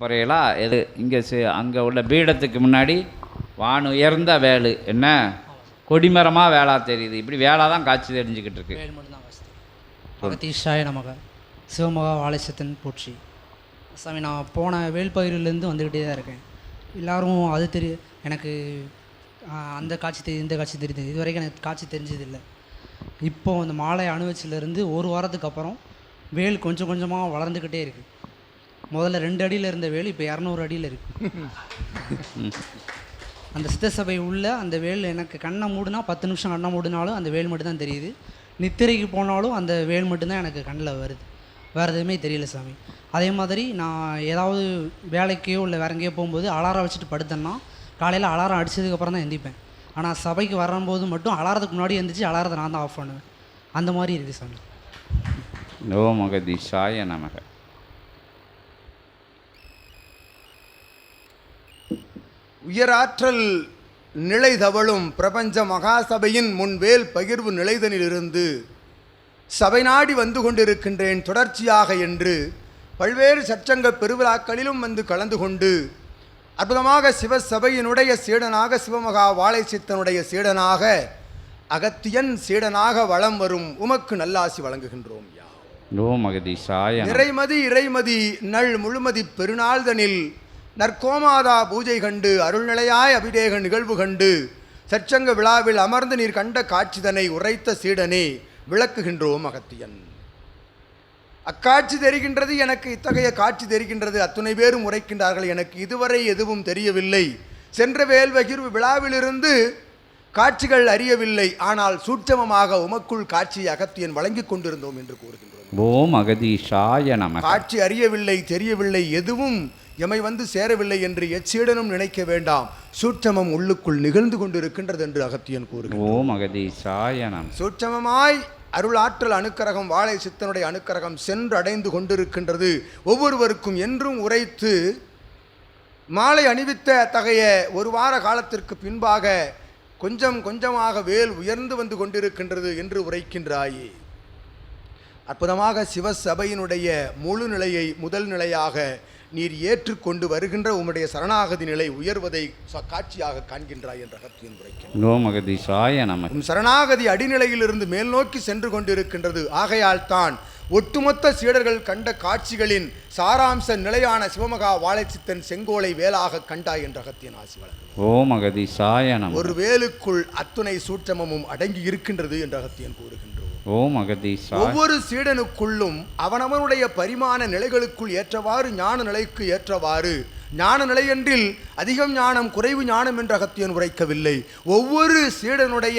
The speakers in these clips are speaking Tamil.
போகிறீங்களா எது? இங்கே அங்கே உள்ள பீடத்துக்கு முன்னாடி வான் உயர்ந்த வேலு. என்ன? கொடிமரமாக வேளா தெரியுது. இப்படி வேளா தான் காட்சி தெரிஞ்சுக்கிட்டு இருக்கு. வேல் அகத்தீஷாய நமக. சிவமகா வாழைச்சத்தன் போற்றி. சாமி நான் போன வேல்பயிரிலேருந்து வந்துக்கிட்டே தான் இருக்கேன். எல்லாரும் அது தெரிய எனக்கு அந்த காட்சி தெரியுது இந்த காட்சி தெரியுது. இது வரைக்கும் எனக்கு காட்சி தெரிஞ்சதில்லை. இப்போ அந்த மாலை அணுவச்சிலேருந்து ஒரு வாரத்துக்கு அப்புறம் வேல் கொஞ்சம் கொஞ்சமாக வளர்ந்துக்கிட்டே இருக்குது முதல்ல ரெண்டு அடியில் இருந்த வேலு இப்போ இரநூறு அடியில் இருக்குது அந்த சித்தசபை உள்ள அந்த வேல் எனக்கு கண்ணை மூடுனா பத்து நிமிஷம் கண்ணை மூடினாலும் அந்த வேல் மட்டும்தான் தெரியுது. நித்திரைக்கு போனாலும் அந்த வேல் மட்டும்தான் எனக்கு கண்ணில் வருது. வேறு எதுவுமே தெரியல சாமி. அதே மாதிரி நான் ஏதாவது வேலைக்கோ இல்லை வேற எங்கேயோ போகும்போது அலாரம் வச்சுட்டு படுத்தேன்னா காலையில் அலாரம் அடித்ததுக்கப்புறம் தான் எந்திப்பேன். ஆனால் சபைக்கு வரும்போது மட்டும் அலாரத்துக்கு முன்னாடி எந்திரிச்சு அலாரத்தை நான் தான் ஆஃப் பண்ணுவேன். அந்த மாதிரி இருக்குது சாமி. ஓ சாய நமக. உயராற்றல் நிலை தவழும் பிரபஞ்ச மகாசபையின் முன்வேல் பகிர்வு நிலைதனிலிருந்து சபை நாடி வந்து கொண்டிருக்கின்றேன் தொடர்ச்சியாக என்று பல்வேறு சச்சங்க பெருவிழாக்களிலும் வந்து கலந்து கொண்டு அற்புதமாக சிவசபையினுடைய சீடனாக சிவமகா வாழை சித்தனுடைய சீடனாக அகத்தியன் சீடனாக வலம் வரும் உமக்கு நல்லாசி வழங்குகின்றோம் யா நிறைமதி இறைமதி நள் முழுமதி பெருநாள்தனில் நற்கோமாதா பூஜை கண்டு அருள்நிலையாய் அபிடேக நிகழ்வு கண்டு சச்சங்க விழாவில் அமர்ந்து நீர் கண்ட காட்சிதனை உரைத்த சீடனே விளக்குகின்றோம் அகத்தியன். அக்காட்சி தெரிகின்றது எனக்கு இத்தகைய காட்சி தெரிகின்றது அத்துணை பேரும் உரைக்கின்றார்கள் எனக்கு இதுவரை எதுவும் தெரியவில்லை. சென்ற வேல்வகிர்வு விழாவிலிருந்து காட்சிகள் அறியவில்லை ஆனால் சூட்சமமாக உமக்குள் காட்சியை அகத்தியன் வழங்கிக் கொண்டிருந்தோம் என்று கூறுகின்றோம். ஓ மகதீஷாய நமக. காட்சி அறியவில்லை தெரியவில்லை எதுவும் எமை வந்து சேரவில்லை என்று எச்சீடனும் நினைக்க வேண்டாம். சூட்சமம் உள்ளுக்குள் நிகழ்ந்து கொண்டிருக்கின்றது என்று அகத்தியன் கூறுகிறார் ஓ மகதீஷாய நமக. சூட்சமமாய் அருள் ஆற்றல் அணுக்கரகம் வாழை சித்தனுடைய அணுக்கரகம் சென்று அடைந்து கொண்டிருக்கின்றது. ஒவ்வொருவருக்கும் என்றும் உரைத்து மாலை அணிவித்த அத்தகைய ஒரு வார காலத்திற்கு பின்பாக கொஞ்சம் கொஞ்சமாக வேல் உயர்ந்து வந்து கொண்டிருக்கின்றது என்று உரைக்கின்றாயே. அற்புதமாக சிவசபையினுடைய முழு நிலையை முதல் நிலையாக நீர் ஏற்றுக்கொண்டு வருகின்ற உம்முடைய சரணாகதி நிலை உயர்வதை காட்சியாக காண்கின்றாய் என்ற மகதீஷாய நமக உம் சரணாகதி அடிநிலையிலிருந்து மேல் நோக்கி சென்று கொண்டிருக்கின்றது. ஆகையால் தான் ஒட்டுமொத்த சீடர்கள் கண்ட காட்சிகளின் சாராம்ச நிலையான சிவமகா வாழைச்சித்தன் செங்கோலை வேலாக கண்டாய் என்ற அகத்தியன் ஆசி வழங்கும் ஓ மகதீஷாய நமக ஒரு வேலுக்குள் அத்துணை சூட்சமமும் அடங்கி இருக்கின்றது என்ற அகத்தியன் கூறுகின்றோம் ஓம் மகதீஷாய ஒவ்வொரு சீடனுக்குள்ளும் அவனவனுடைய பரிமாண நிலைகளுக்குள் ஏற்றவாறு ஞான நிலைக்கு ஏற்றவாறு. ஞான நிலையன்றில் அதிகம் ஞானம் குறைவு ஞானம் என்ற அகத்தியன் உரைக்கவில்லை. ஒவ்வொரு சீடனுடைய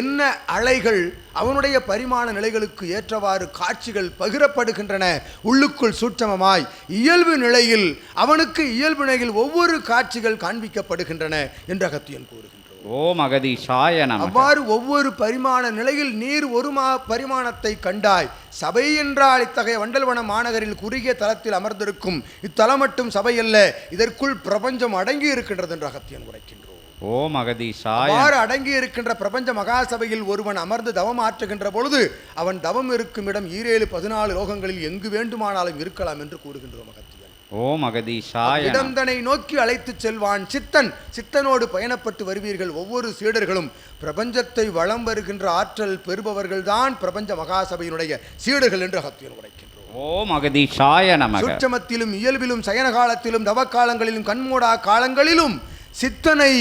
என்ன அலைகள் அவனுடைய பரிமாண நிலைகளுக்கு ஏற்றவாறு காட்சிகள் பகிரப்படுகின்றன. உள்ளுக்குள் சூட்சமமாய் இயல்பு நிலையில் அவனுக்கு இயல்பு நிலையில் ஒவ்வொரு காட்சிகள் காண்பிக்கப்படுகின்றன என்று அகத்தியன் கூறுகின்றான். ஓம் அகதீஷாய நம அவ்வாறு ஒவ்வொரு பரிமாண நிலையில் நீர் ஒரு மா பரிமாணத்தை கண்டாய். சபை என்றால் இத்தகைய வண்டல்வன மாநகரில் குறுகிய தளத்தில் அமர்ந்திருக்கும். இத்தலம் மட்டும் சபை அல்ல இதற்குள் பிரபஞ்சம் அடங்கி இருக்கின்றது என்று அகத்தியன் உரைக்கின்றோம். ஓ மகதீஷாய. அவ்வாறு அடங்கி இருக்கின்ற பிரபஞ்ச மகாசபையில் ஒருவன் அமர்ந்து தவம் ஆற்றுகின்ற பொழுது அவன் தவம் இருக்கும் இடம் ஈரேழு பதினாலு லோகங்களில் எங்கு வேண்டுமானாலும் இருக்கலாம் என்று கூறுகின்றோம் அகத்தியன் ஓ மகதீஷாய. நமக இடந்தனை நோக்கி அழைத்துச் செல்வான் சித்தன். சித்தனோடு பயணப்பட்டு வருவீர்கள் ஒவ்வொரு சீடர்களும். பிரபஞ்சத்தை வளம் வருகின்ற ஆற்றல் பெறுபவர்கள்தான் பிரபஞ்ச மகாசபையினுடைய சீடர்கள் என்று அகத்தியன் உரைக்கின்றோம். ஓ மகதீஷாய நமக. சுற்றமத்திலும் இயல்பிலும் சயன காலத்திலும் தவக்காலங்களிலும் கண்மூடா காலங்களிலும் சித்தனை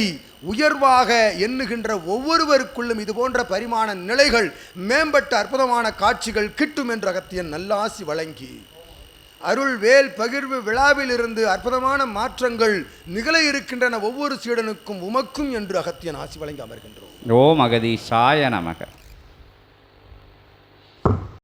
உயர்வாக எண்ணுகின்ற ஒவ்வொருவருக்குள்ளும் இது போன்ற பரிமாண நிலைகள் மேம்பட்ட அற்புதமான காட்சிகள் கிட்டும் என்ற அகத்தியன் நல்லாசி வழங்கி அருள் வேல் பகிர்வு விழாவிலிருந்து அற்புதமான மாற்றங்கள் நிகழ இருக்கின்றன ஒவ்வொரு சீடனுக்கும் உமக்கும் என்று அகத்தியன் ஆசி வழங்கி அமர்கின்றோம். ஓ மகதீஷாய நமக.